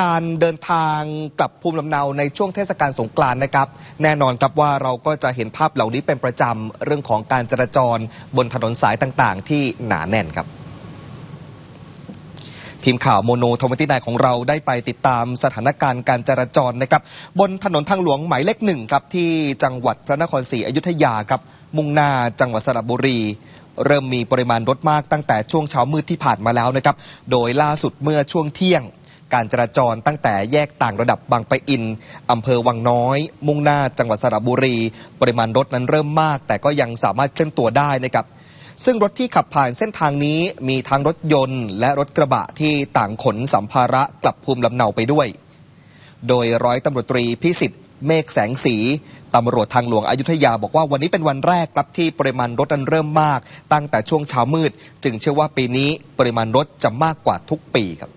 การเดินทางกลับภูมิลำเนาในช่วงเทศกาลสงกรานต์นะครับ แน่นอนครับว่าเราก็จะเห็นภาพเหล่านี้เป็นประจำเรื่องของการจราจรบนถนนสายต่างๆ ที่หนาแน่นครับทีมข่าวโมโนโทมตินายของเราได้ไปติดตามสถานการณ์การจราจรนะครับบนถนนทางหลวงหมายเลขหนึ่งครับที่จังหวัดพระนครศรีอยุธยาครับมุ่งหน้าจังหวัดสระบุรี เริ่มมีปริมาณรถมากตั้งแต่ช่วงเช้ามืดที่ผ่านมาแล้วนะครับโดยล่าสุดเมื่อช่วงเที่ยง การจราจรตั้งแต่แยกต่างระดับบางปะอินอำเภอวังน้อย มุ่งหน้าจังหวัดสระบุรี ปริมาณรถนั้นเริ่มมาก แต่ก็ยังสามารถเคลื่อนตัวได้นะครับซึ่งรถที่ขับผ่านเส้นทางนี้มีทั้งรถยนต์ และรถกระบะที่ต่างขนสัมภาระกลับภูมิลำเนาไปด้วย โดยร้อยตำรวจตรีพิสิทธิ์เมฆแสงสีตำรวจทางหลวงอยุธยาบอกว่าวันนี้เป็นวันแรกครับที่ปริมาณรถนั้นเริ่มมาก ตั้งแต่ช่วงเช้ามืด จึงเชื่อว่าปีนี้ปริมาณรถจะมากกว่าทุกปีครับ